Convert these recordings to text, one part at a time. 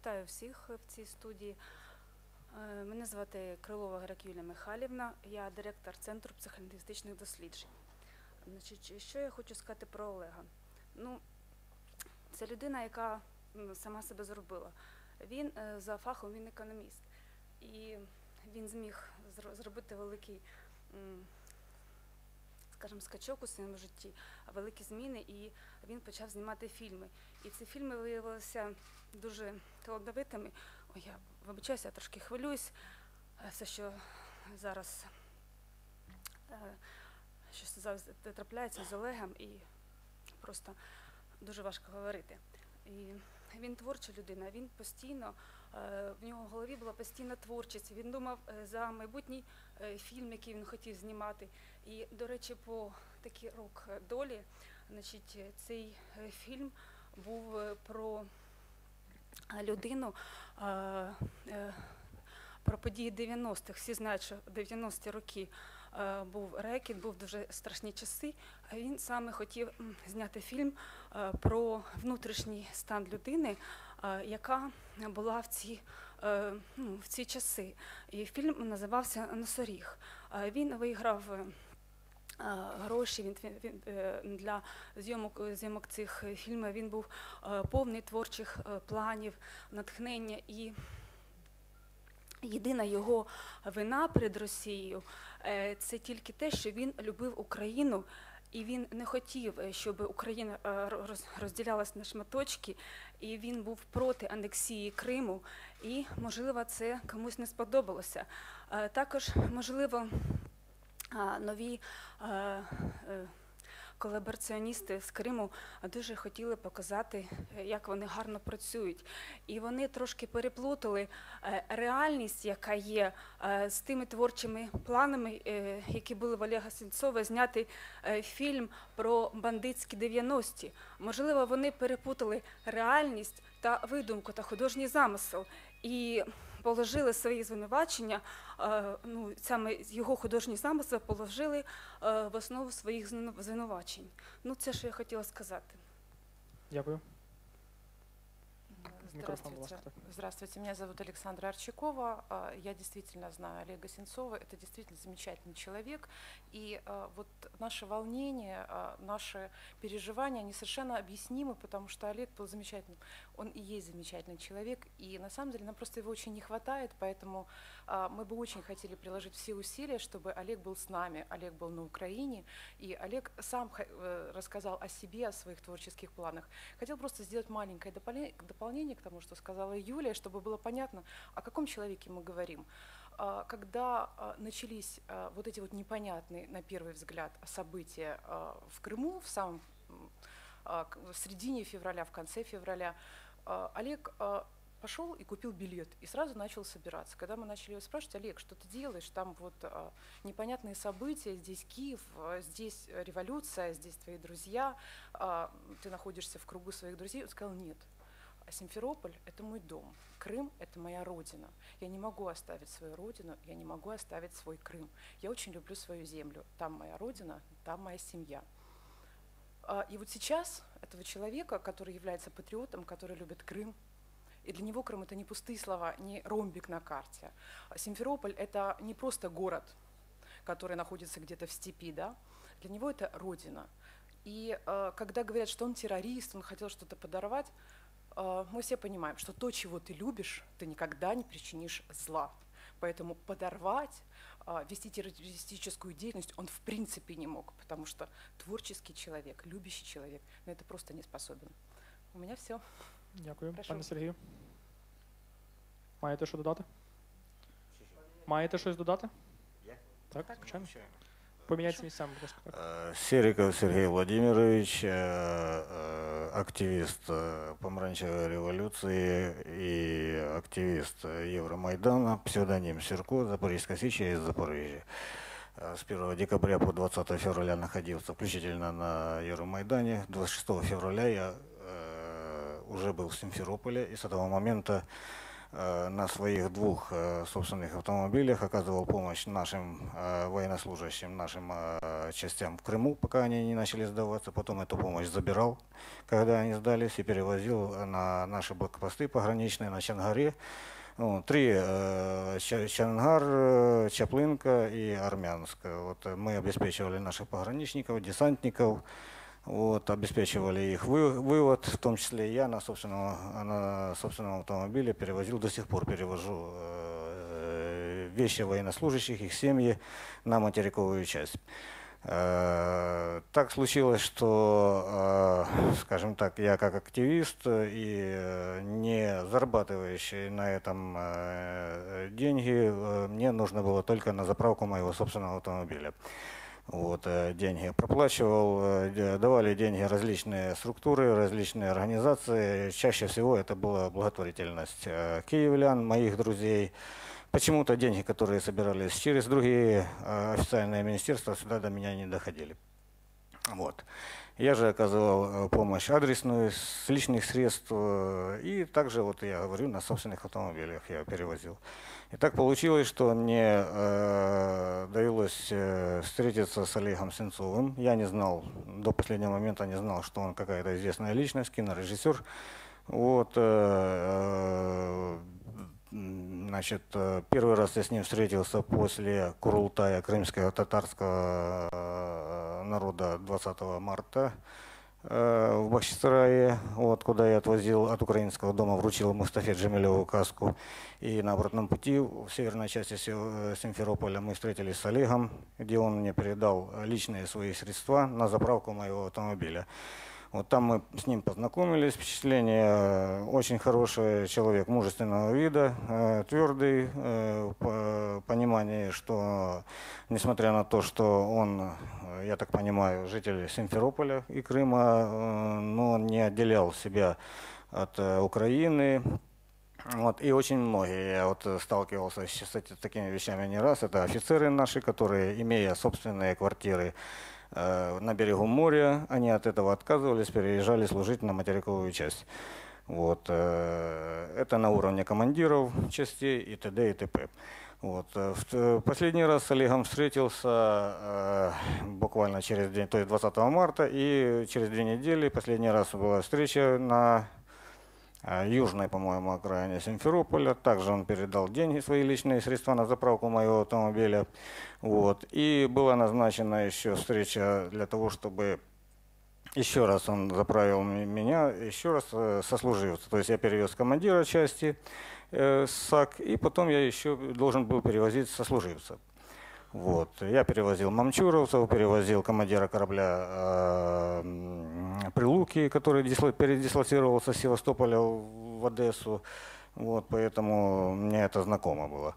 Вітаю всіх в цій студії. Е, Мене звати Крилова Грак Юлія Михайлівна, я директор Центру психолінгвістичних досліджень. Значить, що я хочу сказати про Олега? Ну, це людина, яка сама себе зробила. Він е, за фахом він економіст. І він зміг зробити великий, скажімо, скачок у своєму житті, великі зміни, і він почав знімати фільми. І ці фільми виявилися дуже талановитими. Ой, я вибачаюся, я трошки хвилююсь. Е, Все, що зараз е, щось зараз трапляється з Олегом, і просто дуже важко говорити. І він творча людина, він постійно, е, в нього в голові була постійна творчість. Він думав за майбутній фільм, який він хотів знімати. І, до речі, по такий рок долі, значить, цей фільм був про людину, е, е, про події 90-х. Всі знають, що 90-ті роки е, був рекет, був дуже страшні часи. Він саме хотів зняти фільм е, про внутрішній стан людини, е, яка була в ці, е, ну, в ці часи. І фільм називався Носоріг. Е, Він виграв. Е, Гроші він, він, е, для зйомок зйомок цих фільмів він був е, повний творчих планів, натхнення і єдина його вина перед Росією це тільки те, що він любив Україну. І він не хотів, щоб Україна розділялась на шматочки, і він був проти анексії Криму. І, можливо, це комусь не сподобалося. Також, можливо, нові е, е, колабораціоністи з Криму дуже хотіли показати, е, як вони гарно працюють. І вони трошки переплутали реальність, яка є, з тими творчими планами, які були в Олега Сенцова, зняти фільм про бандитські 90-ті. Можливо, вони перепутали реальність та видумку та художній замисел. І положили свої звинувачення, е, ну саме його художні замисли положили е, в основу своїх звинувачень. Ну, це що я хотіла сказати. Дякую. Микрофон, Здравствуйте. Здравствуйте, меня зовут Александра Арчакова. А, Я действительно знаю Олега Сенцова. Это действительно замечательный человек. И а, вот наше волнение, а, наши переживания, они совершенно объяснимы, потому что Олег был замечательным. Он и есть замечательный человек. И на самом деле нам просто его очень не хватает, поэтому мы бы очень хотели приложить все усилия, чтобы Олег был с нами, Олег был на Украине. И Олег сам э, рассказал о себе, о своих творческих планах. Хотел просто сделать маленькое дополне- дополнение к тому, что сказала Юлия, чтобы было понятно, о каком человеке мы говорим. А, Когда а, начались а, вот эти вот непонятные, на первый взгляд, события а, в Крыму в самом а, в середине февраля, в конце февраля, а, Олег а, пошел и купил билет и сразу начал собираться. Когда мы начали его спрашивать, Олег, что ты делаешь? Там вот а, непонятные события, здесь Киев, а, здесь революция, здесь твои друзья, а, ты находишься в кругу своих друзей. Он сказал, нет, а Симферополь – это мой дом, Крым – это моя родина. Я не могу оставить свою родину, я не могу оставить свой Крым. Я очень люблю свою землю. Там моя родина, там моя семья. А, И вот сейчас этого человека, который является патриотом, который любит Крым, и для него Крым – это не пустые слова, не ромбик на карте. Симферополь – это не просто город, который находится где-то в степи, да? Для него это родина. И э, когда говорят, что он террорист, он хотел что-то подорвать, э, мы все понимаем, что то, чего ты любишь, ты никогда не причинишь зла. Поэтому подорвать, э, вести террористическую деятельность он в принципе не мог, потому что творческий человек, любящий человек на это просто не способен. У меня все. Дякую. Прошу. Пане Сергію. Маєте що додати? Маєте щось додати? Я? Так, Так. звичайно. Поміняйтесь місцями, будь ласка. Так. Э, Сериков Сергей Владимирович, э, э, активист э, помаранчевой революции и активист э, Евромайдана, псевдоним Серко, Запорожская Сеча из Запорожья. Э, С 1 декабря по 20 февраля находился включительно на Евромайдане. 26 февраля я э, уже был в Симферополе, и с этого момента э, на своих двух э, собственных автомобилях оказывал помощь нашим э, военнослужащим, нашим частям в Крыму, пока они не начали сдаваться. Потом эту помощь забирал, когда они сдались, и перевозил на наши блокпосты пограничные на Чангаре. Ну, три Ча- Чангар, Чаплынка и Армянск. Вот мы обеспечивали наших пограничников, десантников, вот, обеспечивали их вы- вывод, в том числе я на собственном, на собственном автомобиле перевозил, до сих пор перевожу э, вещи военнослужащих, их семьи на материковую часть. Э, Так случилось, что, э, скажем так, я как активист и э, не зарабатывающий на этом э, деньги, э, мне нужно было только на заправку моего собственного автомобиля. Вот, э, деньги проплачивал, э, давали деньги различные структуры, различные организации. Чаще всего это была благотворительность э, киевлян, моих друзей. Почему-то деньги, которые собирались через другие официальные министерства, сюда до меня не доходили. Вот. Я же оказывал помощь адресную с личных средств. И также, вот я говорю, на собственных автомобилях я перевозил. И так получилось, что мне э, довелось э, встретиться с Олегом Сенцовым. Я не знал, до последнего момента не знал, что он какая-то известная личность, кинорежиссер. Вот, э, э, значит, э, первый раз я с ним встретился после Курултая крымского татарского народа 20 марта в Бахчисарае, вот, куда я отвозил от украинского дома, вручил Мустафе Джемилеву каску. И на обратном пути в северной части э, Симферополя мы встретились с Олегом, где он мне передал личные свои средства на заправку моего автомобиля. Вот там мы с ним познакомились, впечатление э, очень хороший человек мужественного вида, э, твердый, э, по- понимание, что несмотря на то, что он, я так понимаю, житель Симферополя и Крыма, но он не отделял себя от Украины, вот, и очень многие, я вот сталкивался с, с такими вещами не раз, это офицеры наши, которые, имея собственные квартиры на берегу моря, они от этого отказывались, переезжали служить на материковую часть. Вот, э, это на уровне командиров частей и т.д. и т.п. Вот. э, в- э, Последний раз с Олегом встретился э, буквально через день, то есть 20 марта, и через две недели последний раз была встреча на южной, по-моему, окраине Симферополя. Также он передал деньги, свои личные средства на заправку моего автомобиля. Вот. И была назначена еще встреча для того, чтобы еще раз он заправил меня, еще раз э, сослуживца. То есть я перевез командира части э, САК, и потом я еще должен был перевозить сослуживца. Вот. Я перевозил мамчуровцев, перевозил командира корабля э, Прилуки, который дисло- передислоцировался с Севастополя в Одессу. Вот, поэтому мне это знакомо было.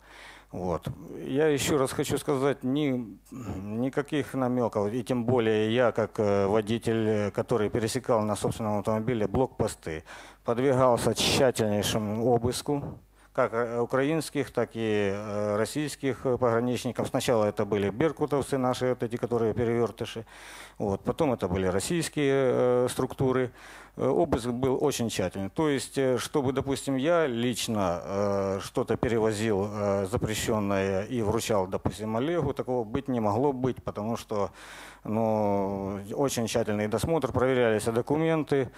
Вот. Я еще раз хочу сказать, ни, никаких намеков, и тем более я, как э, водитель, э, который пересекал на собственном автомобиле блокпосты, подвергался тщательнейшему обыску, как э, украинских, так и э, российских э, пограничников. Сначала это были беркутовцы наши, вот эти, которые перевертыши. Вот. Потом это были российские структуры. Обыск был очень тщательный. То есть, чтобы, допустим, я лично что-то перевозил запрещенное и вручал, допустим, Олегу, такого быть не могло быть, потому что ну, очень тщательный досмотр, проверялись документы.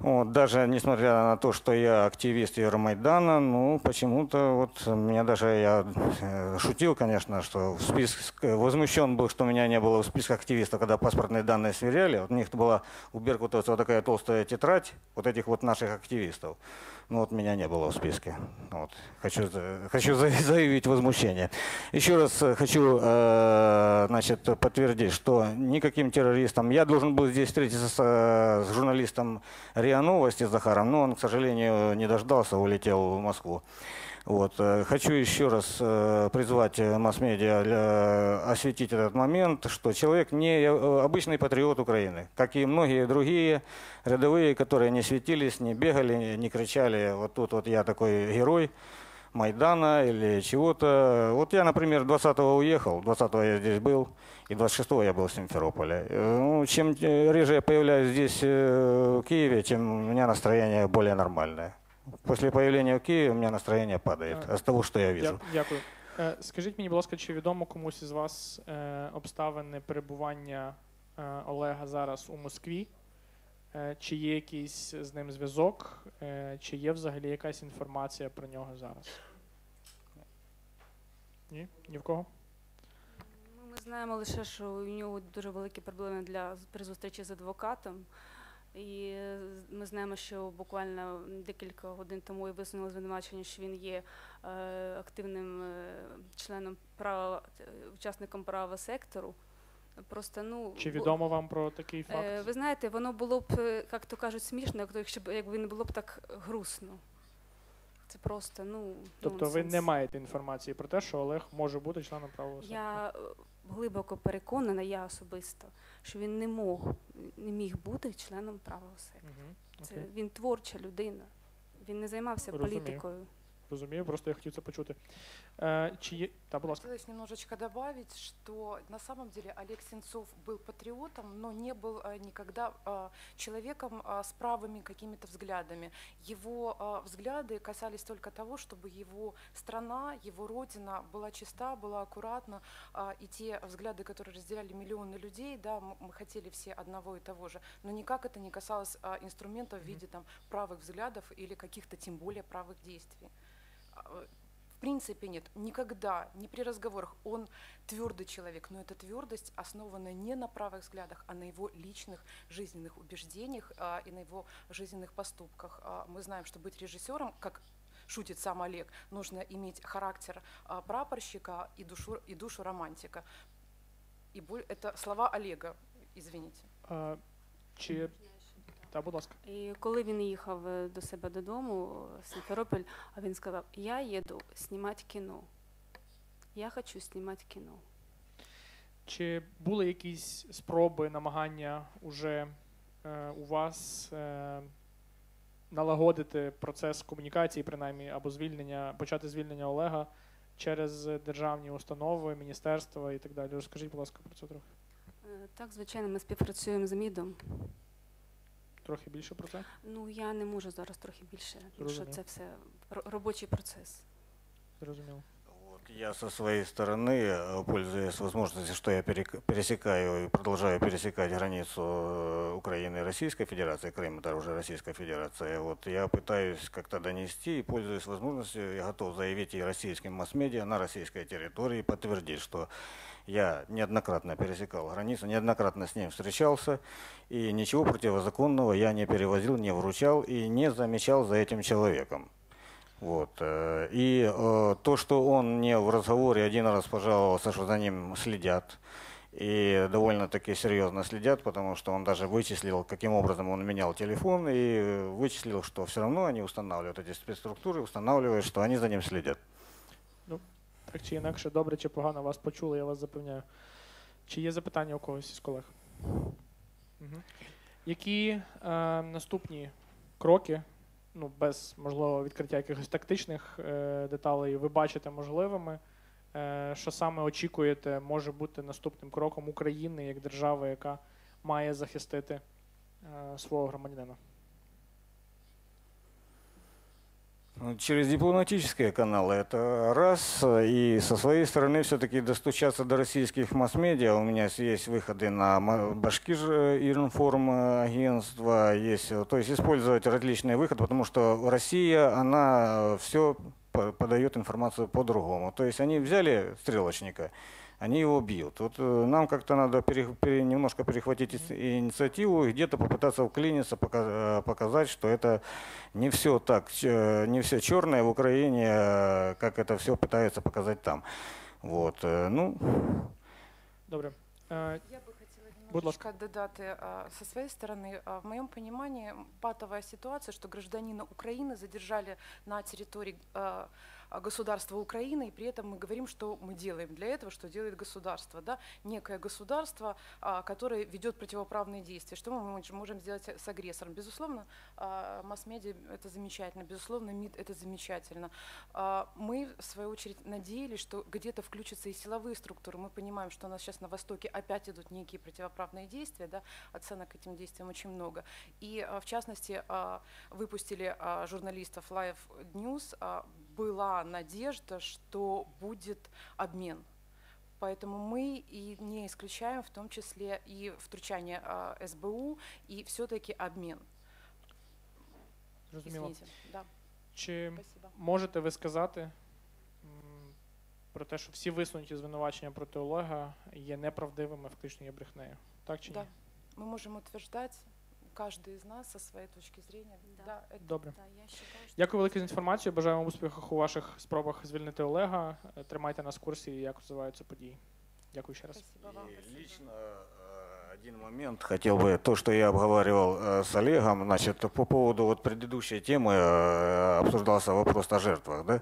Вот, даже несмотря на то, что я активист Евромайдана, ну, почему-то вот меня даже, я э, шутил, конечно, что в список, возмущен был, что меня не было в списках активистов, когда паспортные данные сверяли. Вот у них была у беркутовцев вот такая толстая тетрадь вот этих вот наших активистов. Ну вот меня не было в списке. Вот. Хочу, хочу за- заявить возмущение. Еще раз э, хочу э, значит, подтвердить, что никаким террористом... Я должен был здесь встретиться с, э, с журналистом РИА Новости Захаром, но он, к сожалению, не дождался, улетел в Москву. Вот. э, Хочу еще раз э, призвать э, масс-медиа осветить этот момент, что человек не обычный патриот Украины, как и многие другие рядовые, которые не светились, не бегали, не- кричали, вот тут вот я такой герой Майдана или чего-то. Вот я, например, 20-го уехал, 20-го я здесь был, и 26-го я был в Симферополе. Ну, чем реже я появляюсь здесь, в Киеве, тем у меня настроение более нормальное. После появления в Киеве у меня настроение падает А. от того, что я вижу. Дякую. Е, Скажіть мені, будь ласка, чи відомо комусь із вас е, обставини перебування е, Олега зараз у Москві? Е, Чи є якийсь з ним зв'язок? Чи є взагалі якась інформація про нього зараз? Ні? Ні в кого? Ну, Ми знаємо лише, що у нього дуже великі проблеми для при зустрічі з адвокатом. І ми знаємо, що буквально декілька годин тому і висунули звинувачення, що він є е, активним е, членом права, е, учасником правого сектору. Просто ну Чи відомо вам про такий факт? Ви знаєте, воно було б, як то кажуть, смішно, якщо б якби не було б так грустно. Це просто, ну. Тобто ви не маєте інформації про те, що Олег може бути членом правого сектору? Я глибоко переконана, я особисто, що він не мог, не міг бути членом правого сектору. Угу, Це він творча людина. Він не займався Розумію. політикою. Розумію, просто я хотів це почути. Та, будь ласка. Хотелось немножечко добавить, что на самом деле Олег Сенцов был патриотом, но не был а, никогда а, человеком а, с правыми какими-то взглядами. Его а, взгляды касались только того, чтобы его страна, его родина была чиста, была аккуратна, а, и те взгляды, которые разделяли миллионы людей, да, мы хотели все одного и того же, но никак это не касалось а, инструмента в виде там правых взглядов или каких-то тем более правых действий. А, принципе нет. Никогда, ни при разговорах. Он твердый человек, но эта твердость основана не на правых взглядах, а на его личных жизненных убеждениях а, и на его жизненных поступках. А, мы знаем, что быть режиссером, как шутит сам Олег, нужно иметь характер а, прапорщика и душу, и душу романтика. И боль- это слова Олега, извините. Е, Чи... Та, будь ласка. І коли він їхав е, до себе додому в Сімферополь, а він сказав: Я їду знімати кіно. Я хочу знімати кіно. Чи були якісь спроби, намагання уже е, у вас е, налагодити процес комунікації, принаймні, або звільнення, почати звільнення Олега через державні установи, міністерства і так далі? Розкажіть, будь ласка, про це трохи. Е, Так, звичайно, ми співпрацюємо з МІДом. Трохи більше про це? Ну, я не можу зараз трохи більше, тому що Зрозумів. це все ро- робочий процес. Зрозуміло. Вот я со своей стороны, э, пользуясь возможностью, что я перек- пересекаю и продолжаю пересекать границу э, Украины и Российской Федерации, Крым это уже Российская Федерация, вот я пытаюсь как-то донести и пользуясь возможностью, я готов заявить и российским масс-медиа на российской территории, подтвердить, что я неоднократно пересекал границу, неоднократно с ним встречался, и ничего противозаконного я не перевозил, не вручал и не замечал за этим человеком. Вот. э, И э, то, что он мне в разговоре один раз пожаловался, что за ним следят, и довольно-таки серьезно следят, потому что он даже вычислил, каким образом он менял телефон, и вычислил, что все равно они устанавливают, эти спецструктуры устанавливают, что они за ним следят. Так чи інакше, добре чи погано вас почули, я вас запевняю. Чи є запитання у когось із колег? Угу. Які е, наступні кроки, ну, без можливо відкриття якихось тактичних е, деталей, ви бачите можливими? Е, що саме очікуєте, може бути наступним кроком України як держави, яка має захистити е, свого громадянина? Через дипломатические каналы это раз. И со своей стороны все-таки достучаться до российских масс-медиа. У меня есть выходы на Башкир э, информ э, агентство. Есть, э, то есть использовать различные выходы, потому что Россия, она все подает информацию по-другому. То есть они взяли стрелочника, они его бьют. Вот э, нам как-то надо пере- пере- немножко перехватить инициативу и где-то попытаться вклиниться, э, показать, что это не все так, не все черное в Украине, э, как это все пытаются показать там. Вот, э, ну, Добре. Я бы немножечко додати а, со своей стороны. А, В моем понимании патовая ситуация, что гражданина Украины задержали на территории а, а, государства Украины, и при этом мы говорим, что мы делаем для этого, что делает государство. Да? Некое государство, а, которое ведет противоправные действия. Что мы мож- можем сделать с агрессором? Безусловно, а, масс-медиа – это замечательно, безусловно, МИД – это замечательно. А, Мы, в свою очередь, надеялись, что где-то включатся и силовые структуры. Мы понимаем, что у нас сейчас на Востоке опять идут некие противоправные действия, да? оценок этим действиям очень много. И, а, в частности, а, выпустили а, журналистов Live News, а, была надежда, что будет обмен. Поэтому мы и не исключаем в том числе и втручание а, СБУ, и все-таки обмен. Зрозуміло. Извините. Да, Чи спасибо. можете ви сказати м, про те, що всі висунуті звинувачення проти Олега є неправдивими, фактично є брехнею? Так чи ні? Да. Мы можем утверждать, каждый из нас со своей точки зрения. Да. Да, это Добре. Да, я считаю, що Дякую велике за інформацію. Бажаю вам успіхів у ваших спробах звільнити Олега. Е, Тримайте нас в курсі, як розвиваються події. Дякую ще раз. спасибо вам. И лично э, один момент хотел бы, то, что я обговаривал э, с Олегом, значит, по поводу вот предыдущей темы э, обсуждался вопрос о жертвах, да?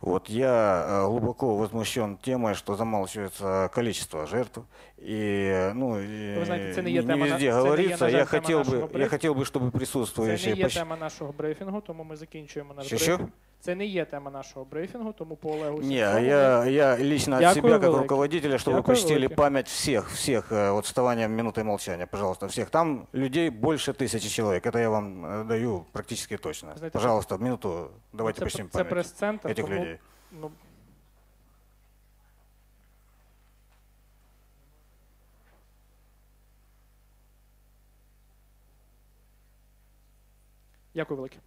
Вот я э, глубоко возмущен темой, что замалчивается количество жертв, и, э, ну, и Вы знаете, это не не, е тема на- везде это не е, говорится, на жаль, я тема хотел нашего бы, я бриф- хотел бы, чтобы Це не присутствующие є почти- тема нашого брифінгу, тому ми закінчуємо наш Що, що? брифінг. Це не є тема нашого брифінгу, тому по Олегу Не, Сенцову я, я лично от Дякую себя, как велике. руководителя, чтобы Дякую почтили велике. память всех, всех, э, вот вставанием минутой молчания, пожалуйста, всех. Там людей больше тысячи человек, это я вам э, даю практически точно. Знаете, пожалуйста, минуту, давайте це, почтим це память прес-центр, этих тому, людей. Ну, Дякую велике.